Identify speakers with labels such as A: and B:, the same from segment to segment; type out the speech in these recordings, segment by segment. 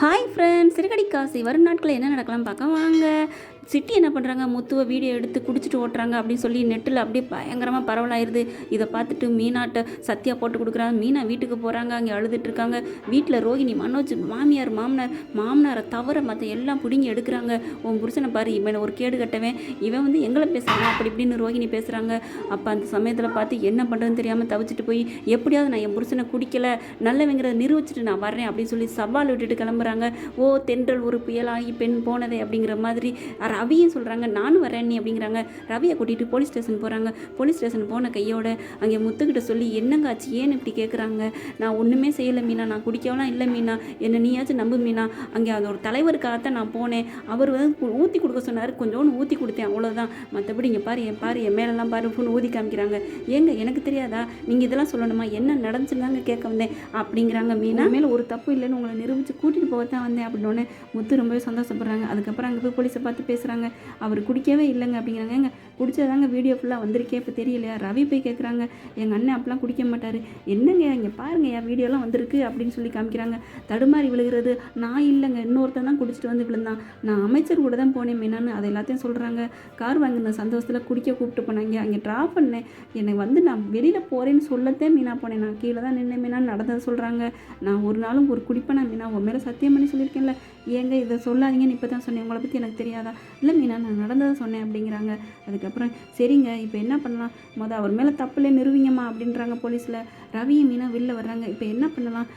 A: Hi friends சிறுகடி Kashi வரும் நாட்களில் என்ன நடக்கலாம் பார்க்க வாங்க. சிட்டி என்ன பண்ணுறாங்க முத்துவை வீடியோ எடுத்து குடிச்சிட்டு ஓட்டுறாங்க அப்படின்னு சொல்லி நெட்டில் அப்படியே பயங்கரமாக பரவலாயிருது. இதை பார்த்துட்டு மீனாட்ட சத்யா போட்டு கொடுக்குறாங்க. மீனா வீட்டுக்கு போகிறாங்க அங்கே அழுதுட்டு இருக்காங்க. வீட்டில் ரோஹிணி மனோஜ் மாமியார் மாமனார் மாமனாரை தவிர மற்ற எல்லாம் பிடுங்கி எடுக்கிறாங்க. உன் புருஷனை பாரு இவன் ஒரு கேடு கட்டவன். இவன் வந்து எங்களை பேசுகிறான் அப்படி இப்படின்னு ரோஹிணி பேசுகிறாங்க அப்போ அந்த சமயத்தில் பார்த்து என்ன பண்ணுறதுன்னு தெரியாமல் தவிச்சிட்டு போய் எப்படியாவது நான் என் புருஷனை குடிக்கலை நல்லவங்கிறத நிரூபிச்சிட்டு நான் வர்றேன் அப்படின்னு சொல்லி சவால் விட்டுட்டு கிளம்புறாங்க. ஓ தென்றல் ஒரு புயலாகி பெண் போனதே அப்படிங்கிற மாதிரி. ரவியும் சொல்கிறாங்க நானும் வரேன் நீ அப்படிங்கிறாங்க. ரவியை கூட்டிகிட்டு போலீஸ் ஸ்டேஷன் போகிறாங்க போலீஸ் ஸ்டேஷன் போன கையோட அங்கே முத்துக்கிட்ட சொல்லி என்னங்க ஆச்சு? ஏன் இப்படி கேட்குறாங்க நான் ஒன்றுமே செய்யலை மீனா. நான் குடிக்கவெல்லாம் இல்லை மீனா. என்னை நீயாச்சும் நம்பு மீனா. அங்கே அதோட தலைவருக்காகத்தான் நான் போனேன். அவர் வந்து ஊற்றி கொடுக்க சொன்னார். கொஞ்சோண்டு ஊற்றி கொடுத்தேன். அவ்வளோதான் மற்றபடி இங்கே பாரு என் பாரு என் மேலெல்லாம் பாரு ஃபோன் ஊதி காமிக்கிறாங்க. ஏங்க எனக்கு தெரியாதா? நீங்கள் இதெல்லாம் சொல்லணுமா? என்ன நடந்துச்சுன்னு கேட்க வந்தேன் அப்படிங்கிறாங்க மீனா. மேலே ஒரு தப்பு இல்லைன்னு உங்களை நிரூபித்து கூட்டிகிட்டு போக தான் வந்தேன் அப்படின்னோடனே முத்து ரொம்பவே சந்தோஷப்படுறாங்க. அதுக்கப்புறம் அங்கே போய் போலீஸை பார்த்து பேசுகிறாங்க அவர் குடிக்கவே இல்லைங்க அப்படிங்கிறாங்க. ஏங்க குடிச்சதாங்க வீடியோ ஃபுல்லாக வந்திருக்கே இப்போ தெரியலையா? ரவி போய் கேட்குறாங்க எங்கள் அண்ணன் அப்பெல்லாம் குடிக்க மாட்டார். என்னங்க இங்கே பாருங்க என் வீடியோலாம் வந்திருக்கு அப்படின்னு சொல்லி காமிக்கிறாங்க. தடுமாறி விழுகிறது நான் இல்லைங்க. இன்னொருத்தன் தான் குடிச்சிட்டு வந்து விழுந்தான். நான் அமைச்சர் கூட தான் போனேன் மீனான்னு அதை எல்லாத்தையும் சொல்கிறாங்க கார் வாங்கின சந்தோஷத்தில் குடிக்க கூப்பிட்டு போனாங்க. அங்கே ட்ராப் பண்ணேன். என்னை வந்து நான் வெளியில் போகிறேன்னு சொல்லத்தே மீனா போனேன். நான் கீழே தான் நின்று மீனான்னு நடந்ததை சொல்கிறாங்க நான் ஒரு நாளும் ஒரு குடிப்பேனா மீனா உன் மேலே சத்தியம் பண்ணி சொல்லியிருக்கேன்ல. ஏங்க இதை சொல்லாதீங்கன்னு இப்போ தான் சொன்னேன். உங்களை பற்றி எனக்கு தெரியாதா? இல்லை மீனா நான் நடந்ததை சொன்னேன் அப்படிங்கிறாங்க. அதுக்கப்புறம் சரிங்க இப்போ என்ன பண்ணலாம்? மொதல் அவர் மேலே தப்புலே நிறுவிங்கம்மா அப்படின்றாங்க போலீஸில். ரவியும் மீனா வெளில வர்றாங்க. இப்போ என்ன பண்ணலாம்?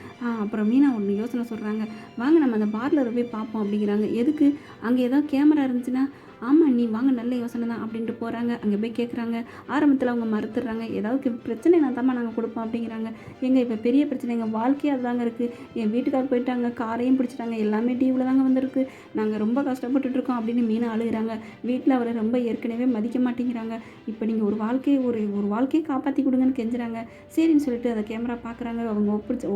A: அப்புறம் மீனா ஒன்று யோசனை சொல்கிறாங்க வாங்க நம்ம அந்த பார்லரை போய் பார்ப்போம் அப்படிங்கிறாங்க. எதுக்கு? அங்கே ஏதோ கேமரா இருந்துச்சுன்னா ஆமாம் நீ வாங்க நல்ல யோசனை தான் அப்படின்ட்டு போகிறாங்க அங்கே போய் கேட்குறாங்க ஆரம்பத்தில் அவங்க மறுத்துடுறாங்க. ஏதாவது பிரச்சனை நான் நாங்கள் கொடுப்போம் அப்படிங்கிறாங்க. எங்கள் இப்போ பெரிய பிரச்சனை எங்கள் வாழ்க்கையே அதுதாங்க இருக்குது என் வீட்டுக்கார் போயிட்டாங்க காரையும் பிடிச்சிட்டாங்க. எல்லாமே டீவில் தாங்க வந்திருக்கு. நாங்கள் ரொம்ப கஷ்டப்பட்டுட்ருக்கோம் அப்படின்னு மீன் அழுகிறாங்க. வீட்டில் அவரை ரொம்ப ஏற்கனவே மதிக்க மாட்டேங்கிறாங்க. இப்போ நீங்கள் ஒரு வாழ்க்கையை ஒரு ஒரு வாழ்க்கையை காப்பாற்றி கொடுங்கன்னு கெஞ்சுறாங்க. சரின்னு சொல்லிட்டு அதை கேமரா பார்க்குறாங்க அவங்க ஒப்பிடிச்ச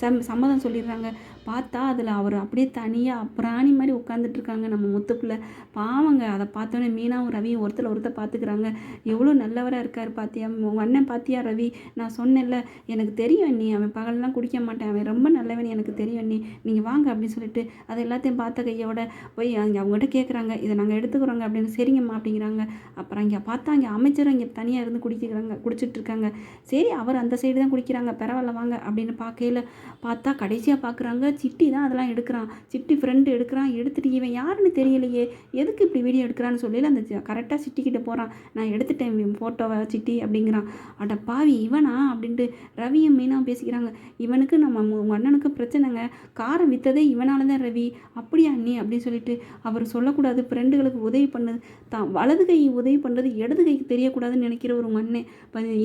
A: சம் சம்மதம் சொல்லிடுறாங்க. பார்த்தா அதில் அவர் அப்படியே தனியாக பிராணி மாதிரி உட்காந்துட்டு இருக்காங்க நம்ம முத்துக்குள்ள. பாவங்க அதை பார்த்தோன்னே மீனாவும் ரவியும் ஒருத்தர் ஒருத்தர் பார்த்துக்கிறாங்க. எவ்வளோ நல்லவராக இருக்கார் பார்த்தியா உங்கள் அண்ணன் பார்த்தியா ரவி? நான் சொன்னேன்ல எனக்கு தெரியும் நீ அவன் பகல்லாம் குடிக்க மாட்டேன். அவன் ரொம்ப நல்லவன் எனக்கு தெரியும் நீ நீங்கள் வாங்க அப்படின்னு சொல்லிட்டு அதை எல்லாத்தையும் பார்த்த கையோட போய் அங்கே அவங்ககிட்ட கேட்குறாங்க இதை நாங்கள் எடுத்துக்கிறோங்க அப்படின்னு சரிங்கம்மா அப்படிங்கிறாங்க. அப்புறம் இங்கே பார்த்தா அங்கே அமைச்சரும் இங்கே தனியாக இருந்து குடிக்கிறாங்க குடிச்சிட்ருக்காங்க சரி அவர் அந்த சைடு தான் குடிக்கிறாங்க. பரவாயில்ல வாங்க அப்படின்னு பார்க்கையில பார்த்தா கடைசியாக பார்க்குறாங்க சிட்டி தான் அதெல்லாம் எடுக்கிறான். சிட்டி ஃப்ரெண்டு எடுக்கிறான். எடுத்துகிட்டு இவன் யாருன்னு தெரியலையே. எதுக்கு இப்படி வீடியோ எடுக்கிறான்னு சொல்லி அந்த கரெக்டாக சிட்டி போகிறான் நான் எடுத்துட்டேன் ஃபோட்டோவை சிட்டி அப்படிங்கிறான். அட பாவி இவனா? அப்படின்ட்டு ரவியும் மீனாவும் பேசிக்கிறாங்க. இவனுக்கு நம்ம உங்கள் அண்ணனுக்கு பிரச்சனைங்க. காரை விற்றதே இவனால தான் ரவி. அப்படியா நீ? அப்படின்னு சொல்லிட்டு அவர் சொல்லக்கூடாது. ஃப்ரெண்டுகளுக்கு உதவி பண்ணது தான் வலது கை உதவி பண்ணுறது இடது கைக்கு தெரியக்கூடாதுன்னு நினைக்கிற ஒரு அண்ணன்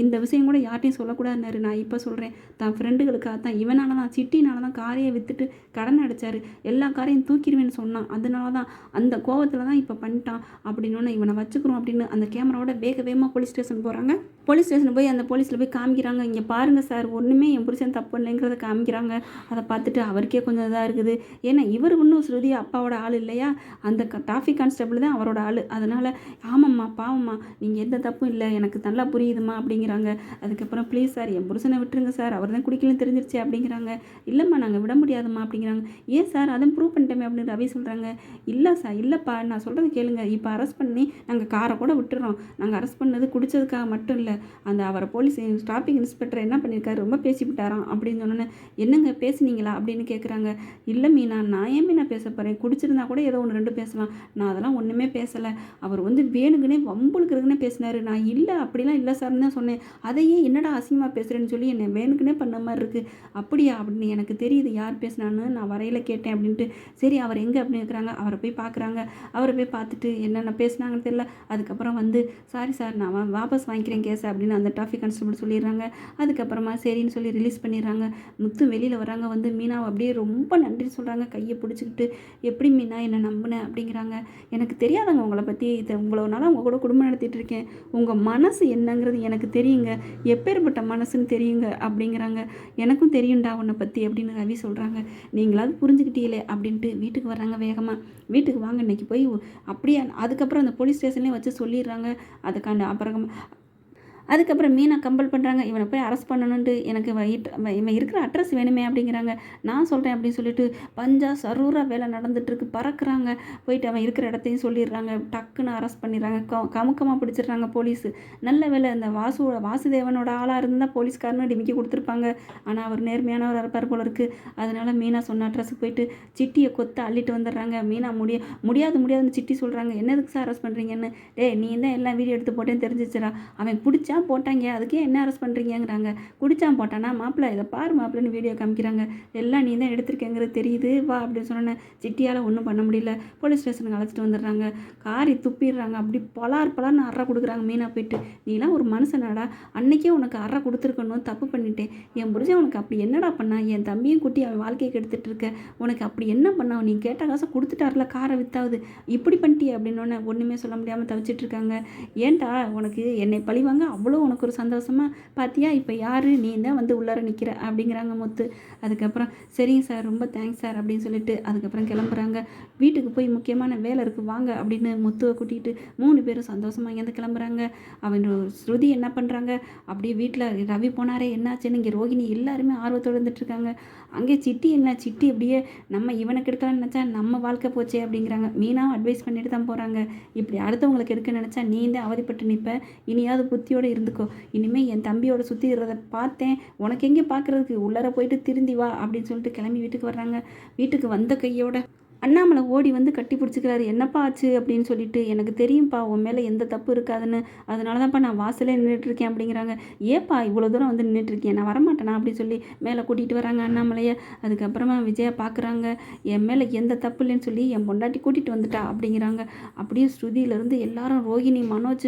A: இந்த விஷயம் கூட யார்ட்டையும் சொல்லக்கூடாதுன்னாரு. நான் இப்போ சொல்கிறேன் தான் ஃப்ரெண்டுகளுக்காக தான் இவனால தான் சிட்டினால தான் காரையை விற்றுட்டு கடன் அடைச்சாரு. எல்லா காரையும் தூக்கிடுவேன்னு சொன்னான். அதனால தான் அந்த கோவத்தில் தான் இப்போ பண்ணிட்டான் அப்படின்னு இவனை வச்சுக்கிறோம் அப்படின்னு அந்த கேமராவோட வேக வேகமாக போலீஸ் ஸ்டேஷன் போகிறாங்க போலீஸ் ஸ்டேஷன் போய் அந்த போலீஸில் போய் காமிக்கிறாங்க. இங்கே பாருங்கள் சார் ஒன்றுமே என் புருஷன் தப்பு இல்லைங்கிறத காமிக்கிறாங்க. அதை பார்த்துட்டு அவருக்கே கொஞ்சம் இதாக இருக்குது. ஏன்னா இவர் இன்னும் ஸ்ருதி அப்பாவோட ஆள் இல்லையா? அந்த டிராஃபிக் கான்ஸ்டபிள் தான் அவரோட ஆள். அதனால் ஆமாம்மா பாவம்மா நீங்கள் எந்த தப்பும் இல்லை. எனக்கு நல்லா புரியுதுமா அப்படிங்கிறாங்க. அதுக்கப்புறம் ப்ளீஸ் சார் என் புருஷனை விட்டுருங்க சார் அவர் தான் குடிக்கலன்னு தெரிஞ்சிருச்சு அப்படிங்கிறாங்க. இல்லைம்மா நாங்கள் விட முடியாதும்மா அப்படிங்கிறாங்க. ஏன் சார் அதை ப்ரூவ் பண்ணிட்டோமே அப்படின்னு ரவி சொல்கிறாங்க இல்லை சார் இல்லைப்பா. நான் சொல்கிறது கேளுங்க. இப்போ அரெஸ்ட் பண்ணி நாங்கள் காரை கூட விட்டுறோம். நாங்கள் அரெஸ்ட் பண்ணது குடித்ததுக்காக மட்டும் இல்லை. அந்த அவரை போலீஸ் டிராஃபிக் இன்ஸ்பெக்டர் என்ன பண்ணியிருக்காரு? ரொம்ப பேசி விட்டாராம் அப்படின்னு சொன்னோன்னே என்னங்க பேசுனீங்களா? அப்படின்னு கேட்குறாங்க இல்லை மீனா நான் ஏன் மீனா பேச போகிறேன் குடிச்சிருந்தா கூட ஏதோ ஒன்று ரெண்டு பேசலாம். நான் அதெல்லாம் ஒன்றுமே பேசலை. அவர் வந்து வேணுக்குனே வம்புழுக்கிறதுக்குனே பேசினார். நான் இல்லை அப்படிலாம் இல்லை சார்னு தான் சொன்னேன். அதையே என்னடா அசிங்கமாக பேசுகிறேன்னு சொல்லி என்னை வேணுக்குனே பண்ண மாதிரி இருக்குது அப்படியா? அப்படின்னு எனக்கு தெரியுது யார் பேசினான்னு. நான் வரையில் கேட்டேன் அப்படின்ட்டு. சரி அவர் எங்கே? அப்படின்னு இருக்கிறாங்க அவரை போய் பார்க்குறாங்க அவரை போய் பார்த்துட்டு என்னென்ன பேசுனாங்கன்னு தெரியல. அதுக்கப்புறம் வந்து சாரி சார் நான் வாபஸ் வாங்கிக்கிறேன் கேஸ். அப்படின்னு அந்த டிராஃபிக் கான்ஸ்டபிள் சொல்லிடுறாங்க. அதுக்கப்புறமா சரின்னு சொல்லி ரிலீஸ் பண்ணிடுறாங்க. முத்து வெளியில் வராங்க வந்து மீனாவை அப்படியே ரொம்ப நன்றி சொல்கிறாங்க கையை பிடிச்சிக்கிட்டு எப்படி மீனா என்னை நம்பினேன் அப்படிங்கிறாங்க. எனக்கு தெரியாதங்க உங்களை பற்றி இது இவ்வளோ நாளாக உங்கள் கூட குடும்பம் நடத்திட்டு இருக்கேன். உங்கள் மனசு என்னங்கிறது எனக்கு தெரியுங்க. எப்பேற்பட்ட மனசுன்னு தெரியுங்க அப்படிங்கிறாங்க. எனக்கும் தெரியும்டா உன்னை பற்றி அப்படின்னு ரவி சொல்கிறாங்க நீங்களாவது புரிஞ்சுக்கிட்டீங்களே அப்படின்ட்டு வீட்டுக்கு வர்றாங்க வேகமாக வீட்டுக்கு வாங்க இன்னைக்கு போய் அப்படியே அதுக்கப்புறம் அந்த போலீஸ் ஸ்டேஷன்லேயே வச்சு சொல்லிடுறாங்க. அதுக்கான அப்புறம் அதுக்கப்புறம் மீனா கம்பல் பண்ணுறாங்க இவனை போய் அரெஸ்ட் பண்ணணுன்ட்டு எனக்கு இவன் இட்- இவன் இருக்கிற அட்ரஸ் வேணுமே அப்படிங்கிறாங்க. நான் சொல்கிறேன் அப்படின்னு சொல்லிட்டு பஞ்சா சரூராக வேலை நடந்துட்டுருக்கு பறக்குறாங்க. போயிட்டு அவன் இருக்கிற இடத்தையும் சொல்லிடுறாங்க. டக்குன்னு அரெஸ்ட் பண்ணிடுறாங்க. க கமுக்கமாக பிடிச்சிடுறாங்க போலீஸு நல்ல வேலை இந்த வாசு வாசுதேவனோட ஆளாக இருந்தால் போலீஸ்காரனு டிமிக்கி கொடுத்துருப்பாங்க. ஆனால் அவர் நேர்மையானவர் இருப்பார் போல இருக்குது அதனால் மீனா சொன்ன அட்ரஸுக்கு போயிட்டு சிட்டியை கொத்து அள்ளிட்டு வந்துடுறாங்க. மீனா முடிய முடியாது முடியாதுன்னு சிட்டி சொல்கிறாங்க என்னதுக்கு சார் அரெஸ்ட் பண்ணுறீங்கன்னு டேய் நீ தான் எல்லாம் வீடியோ எடுத்து போட்டேன்னு தெரிஞ்சிச்சுடா. அவன் பிடிச்சா போட்டாங்க. அதுக்கே என்ன அரெஸ்ட் பண்ணுறீங்கிறாங்க குடிச்சான் போட்டானா? மாப்பிள்ளை இதை பாரு மாப்பிள்ளைன்னு வீடியோ காமிக்கிறாங்க. எல்லாம் நீ தான் எடுத்திருக்கேங்கிறது தெரியுது. வா அப்படின்னு சொன்னேன் சிட்டியால் ஒன்றும் பண்ண முடியல. போலீஸ் ஸ்டேஷனுக்கு அழைச்சிட்டு வந்துடுறாங்க. காரி துப்பிடுறாங்க. அப்படி பலார் பலார்னு அற கொடுக்குறாங்க. மீனாக போயிட்டு நீலாம் ஒரு மனுஷனாடா. அன்னைக்கே உனக்கு அற கொடுத்துருக்கணும். தப்பு பண்ணிட்டேன். என் புரிஞ்சா உனக்கு அப்படி என்னடா பண்ணா? என் தம்பியும் குட்டி அவன் வாழ்க்கையை கெடுத்துட்டு இருக்க. உனக்கு அப்படி என்ன பண்ணா? நீ கேட்ட காசை கொடுத்துட்டார்ல. காரை வித்தாவது. இப்படி பண்ணிட்டியே அப்படின்னு ஒன்றுமே சொல்ல முடியாமல் தவிச்சிட்டு இருக்காங்க. ஏன்டா உனக்கு என்னை பழிவாங்க? அவ்வளோ உனக்கு ஒரு சந்தோஷமாக பார்த்தியா இப்போ யார்? நீ தான் வந்து உள்ளார நிற்கிற அப்படிங்கிறாங்க முத்து. அதுக்கப்புறம் சரிங்க சார் ரொம்ப தேங்க்ஸ் சார் அப்படின்னு சொல்லிட்டு அதுக்கப்புறம் கிளம்புறாங்க. வீட்டுக்கு போய் முக்கியமான வேலை இருக்குது வாங்க அப்படின்னு முத்துவை கூட்டிகிட்டு மூணு பேரும் சந்தோஷமாக இங்கேருந்து கிளம்புறாங்க. அவன் ஸ்ருதி என்ன பண்ணுறாங்க அப்படியே வீட்டில் ரவி போனாரே என்னாச்சுன்னு இங்கே ரோகிணி எல்லாருமே ஆர்வத்தோடு இருந்துட்டுருக்காங்க அங்கே சிட்டி என்ன? சிட்டி அப்படியே நம்ம இவனுக்கு எடுக்கலாம்னு நினச்சா நம்ம வாழ்க்கை போச்சே அப்படிங்கிறாங்க. மீனாக அட்வைஸ் பண்ணிட்டு தான் போகிறாங்க இப்படி அடுத்தவங்களுக்கு எடுக்க நினச்சா நீ தான் அவதிப்பட்டு நிற்ப இனியாவது புத்தியோடு இருந்துக்கோ. இனிமேல் என் தம்பியோட சுற்றிடுறத பார்த்தேன். உனக்கு எங்கே பார்க்குறதுக்கு? உள்ளார போயிட்டு திருந்தி வா அப்படின்னு சொல்லிட்டு கிளம்பி வீட்டுக்கு வர்றாங்க. வீட்டுக்கு வந்த கையோட அண்ணாமலை ஓடி வந்து கட்டி பிடிச்சிக்கிறாரு. என்னப்பா ஆச்சு? அப்படின்னு சொல்லிட்டு எனக்கு தெரியும்ப்பா உன் மேலே எந்த தப்பு இருக்காதுன்னு. அதனால தான்ப்பா நான் வாசலே நின்றுட்டு இருக்கேன் அப்படிங்கிறாங்க. ஏப்பா இவ்வளோ தூரம் வந்து நின்றுட்டுருக்கேன் நான் வரமாட்டேனா? அப்படின்னு சொல்லி மேலே கூட்டிகிட்டு வராங்க அண்ணாமலையை. அதுக்கப்புறமா விஜயா பார்க்குறாங்க என் மேலே எந்த தப்பு இல்லைன்னு சொல்லி என் பொண்டாட்டி கூட்டிகிட்டு வந்துட்டா? அப்படிங்கிறாங்க. அப்படியே ஸ்ருதியிலேருந்து எல்லாரும் ரோகிணி மனோஜ்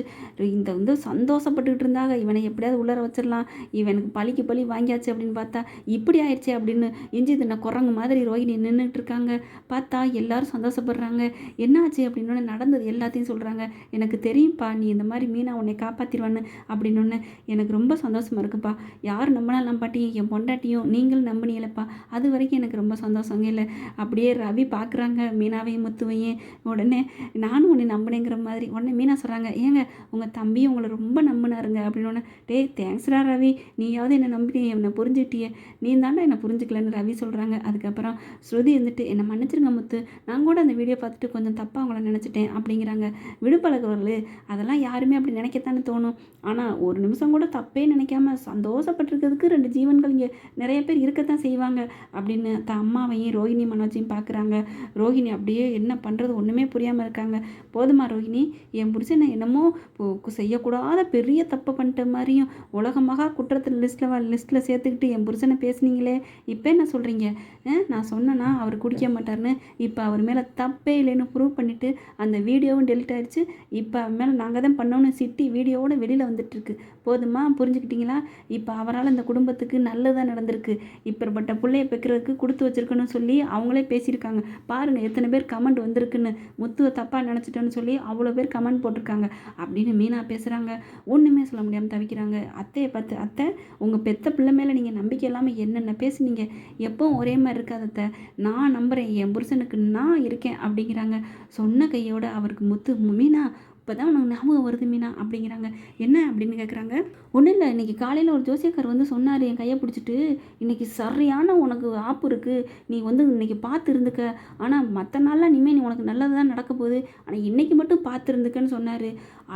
A: இந்த வந்து சந்தோஷப்பட்டுக்கிட்டு இருந்தாங்க. இவனை எப்படியாவது உள்ளார வச்சிடலாம். இவனுக்கு பழிக்கு பழி வாங்கியாச்சு அப்படின்னு பார்த்தா இப்படி ஆயிடுச்சே அப்படின்னு இஞ்சி தின்ன குரங்கு மாதிரி ரோகிணி நின்றுட்டு இருக்காங்க பார்த்தா எல்லாரும் சந்தோஷப்படுறாங்க. என்னாச்சு அப்படின்னு நடந்தது எல்லாத்தையும் சொல்கிறாங்க எனக்கு தெரியும்ப்பா நீ இந்த மாதிரி மீனா உன்னை காப்பாற்றிடுவான்னு அப்படின்னு எனக்கு ரொம்ப சந்தோஷமா இருக்குப்பா. யார் நம்பினாலும் நம்பாட்டியும் என் பொண்டாட்டியும் நீங்களும் நம்பினீங்களப்பா. அது வரைக்கும் எனக்கு ரொம்ப சந்தோஷங்க இல்லை. அப்படியே ரவி பார்க்குறாங்க மீனாவையும் முத்துவையும். உடனே நானும் உன்னை நம்பினேங்கிற மாதிரி உடனே மீனா சொல்கிறாங்க ஏங்க உங்கள் தம்பியும் உங்களை ரொம்ப நம்பினாருங்க. அப்படின்னு டே டேய் தேங்க்ஸ்டா ரவி. நீயாவது என்னை நம்பி என்னை புரிஞ்சுக்கிட்டியே. நீ தாண்டா என்னை புரிஞ்சுக்கலன்னு ரவி சொல்கிறாங்க அதுக்கப்புறம் ஸ்ருதி வந்துட்டு என்னை மன்னிச்சிருங்க முத்து நான் கூட அந்த வீடியோ பார்த்துட்டு கொஞ்சம் தப்பாக அவங்கள நினச்சிட்டேன் அப்படிங்கிறாங்க. விடுபழகவர்கள் அதெல்லாம் யாருமே அப்படி நினைக்கத்தானே தோணும். ஆனால் ஒரு நிமிஷம் கூட தப்பே நினைக்காம சந்தோஷப்பட்டிருக்கிறதுக்கு ரெண்டு ஜீவன்கள் இங்கே நிறைய பேர் இருக்கத்தான் செய்வாங்க அப்படின்னு தான் அம்மாவையும் ரோஹிணி மனோஜையும் பார்க்குறாங்க. ரோஹிணி அப்படியே என்ன பண்ணுறது ஒன்றுமே புரியாமல் இருக்காங்க. போதுமா ரோஹிணி என் புருஷனை என்னமோ செய்யக்கூடாத பெரிய தப்பு பண்ணிட்ட மாதிரியும் உலகமாக குற்றத்தில் லிஸ்ட்டில் லிஸ்ட்டில் சேர்த்துக்கிட்டு என் புருஷனை பேசுனீங்களே இப்போ என்ன சொல்கிறீங்க நான் சொன்னேன்னா அவர் குடிக்க மாட்டார்னு இப்போ அவர் மேலே தப்பே இல்லைன்னு ப்ரூவ் பண்ணிவிட்டு அந்த வீடியோவும் டெலிட் ஆகிடுச்சு இப்போ அவர் மேலே நாங்கள் தான் பண்ணோன்னு சிட்டி வீடியோவோட வெளியில் வந்துட்டுருக்கு போதுமா? புரிஞ்சுக்கிட்டீங்களா? இப்போ அவரால் இந்த குடும்பத்துக்கு நல்லதாக நடந்திருக்கு. இப்பேற்பட்ட பிள்ளைய பெக்கிறதுக்கு கொடுத்து வச்சிருக்கணும்னு சொல்லி அவங்களே பேசியிருக்காங்க. பாருங்கள் எத்தனை பேர் கமெண்ட் வந்திருக்குன்னு. முத்துவை தப்பாக நினச்சிட்டோன்னு சொல்லி அவ்வளோ பேர் கமெண்ட் போட்டிருக்காங்க. அப்படின்னு மீனா பேசுகிறாங்க ஒன்றுமே சொல்ல முடியாமல் தவிக்கிறாங்க. அத்தையை பார்த்து அத்தை உங்கள் பெத்த பிள்ளை மேலே நீங்கள் நம்பிக்கை இல்லாமல் என்னென்ன பேசுனீங்க? எப்பவும் ஒரே மாதிரி இருக்காது அத்தை. நான் நம்புகிறேன் என் புருஷனுக்கு நான் இருக்கேன். அப்படிங்கிறாங்க. சொன்ன கையோட அவருக்கு முத்து மீனா இப்போ தான் உனக்கு ஞாபகம் வருது மீனா அப்படிங்கிறாங்க. என்ன அப்படின்னு கேட்குறாங்க ஒன்றும் இல்லை இன்றைக்கி காலையில் ஒரு ஜோசியக்கார் வந்து சொன்னார் என் கையை பிடிச்சிட்டு இன்றைக்கி சரியான உனக்கு ஆப்பு இருக்குது நீ வந்து இன்றைக்கி பார்த்து இருந்துக்க ஆனால் மற்ற நாளில் இனிமேல் நீ உனக்கு நல்லது தான் நடக்க போகுது. ஆனால் இன்றைக்கி மட்டும் பார்த்து இருந்துக்கன்னு சொன்னார்.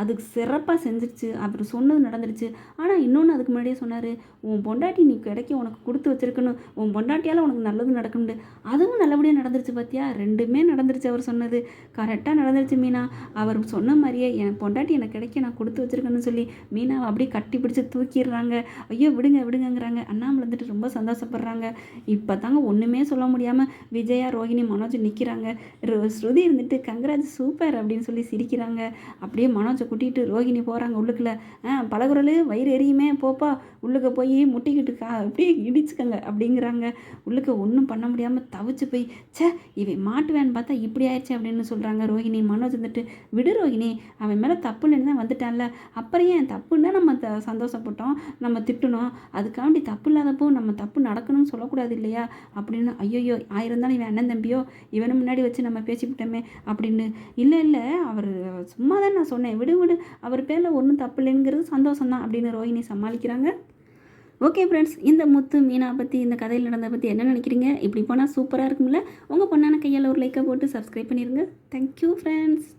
A: அதுக்கு சிறப்பாக செஞ்சிருச்சு. அவர் சொன்னது நடந்துருச்சு. ஆனால் இன்னொன்று அதுக்கு முன்னாடியே சொன்னார். உன் பொண்டாட்டி நீ கிடைக்க உனக்கு கொடுத்து வச்சிருக்கணும். உன் பொண்டாட்டியால் உனக்கு நல்லது நடக்கும்னு. அதுவும் நல்லபடியாக நடந்துருச்சு பார்த்தியா ரெண்டுமே நடந்துருச்சு அவர் சொன்னது. கரெக்டாக நடந்துருச்சு மீனா. அவர் சொன்ன மாதிரி மாதிரியே என் பொண்டாட்டி எனக்கு கிடைக்க நான் கொடுத்து வச்சிருக்கேன்னு சொல்லி மீனாவை அப்படியே கட்டி பிடிச்சி தூக்கிடுறாங்க. ஐயோ விடுங்க விடுங்கங்கிறாங்க. அண்ணாமலை வந்துட்டு ரொம்ப சந்தோஷப்படுறாங்க. இப்போ தாங்க ஒன்றுமே சொல்ல முடியாமல் விஜயா ரோஹிணி மனோஜ் நிற்கிறாங்க ஸ்ருதி இருந்துட்டு கங்கராஜ் சூப்பர் அப்படின்னு சொல்லி சிரிக்கிறாங்க. அப்படியே மனோஜை கூட்டிகிட்டு ரோஹிணி போகிறாங்க உள்ளுக்குள்ள. ஆ பலகுரல் வயிறு எரியுமே போப்பா உள்ளுக்க போய் முட்டிக்கிட்டு கா அப்படியே இடிச்சுக்கங்க அப்படிங்கிறாங்க. உள்ளுக்க ஒன்றும் பண்ண முடியாமல் தவிச்சு போய் ச்சே மாட்டு மாட்டுவேன்னு பார்த்தா இப்படி ஆயிடுச்சு அப்படின்னு சொல்கிறாங்க ரோஹிணி. மனோஜ் வந்துட்டு விடு ரோஹிணி அவன் மேலே தப்பு இல்லைன்னு தான் வந்துட்டான்ல. அப்புறம் ஏன் தப்புன்னா நம்ம த சந்தோஷப்பட்டோம் நம்ம திட்டணும் அதுக்காண்டி தப்பு இல்லாதப்போ நம்ம தப்பு நடக்கணும்னு சொல்லக்கூடாது இல்லையா? அப்படின்னு ஐயோயோ ஆயிரம் தான் இவன் அண்ணன் தம்பியோ இவனை முன்னாடி வச்சு நம்ம பேசிவிட்டோமே அப்படின்னு. இல்லை இல்லை அவர் சும்மா தான் நான் சொன்னேன். விடு விடு அவர் பேரில் ஒன்றும் தப்பு இல்லைங்கிறது சந்தோஷம் தான் அப்படின்னு ரோஹிணி சமாளிக்கிறாங்க. ஓகே ஃப்ரெண்ட்ஸ் இந்த முத்து மீனா பற்றி இந்த கதையில் நடந்ததை பற்றி என்ன நினைக்கிறீங்க? இப்படி போனால் சூப்பராக இருக்கும்ல? உங்கள் பொண்ணான கையால் ஒரு லைக்கை போட்டு சப்ஸ்கிரைப் பண்ணிடுங்க தேங்க்யூ ஃப்ரெண்ட்ஸ்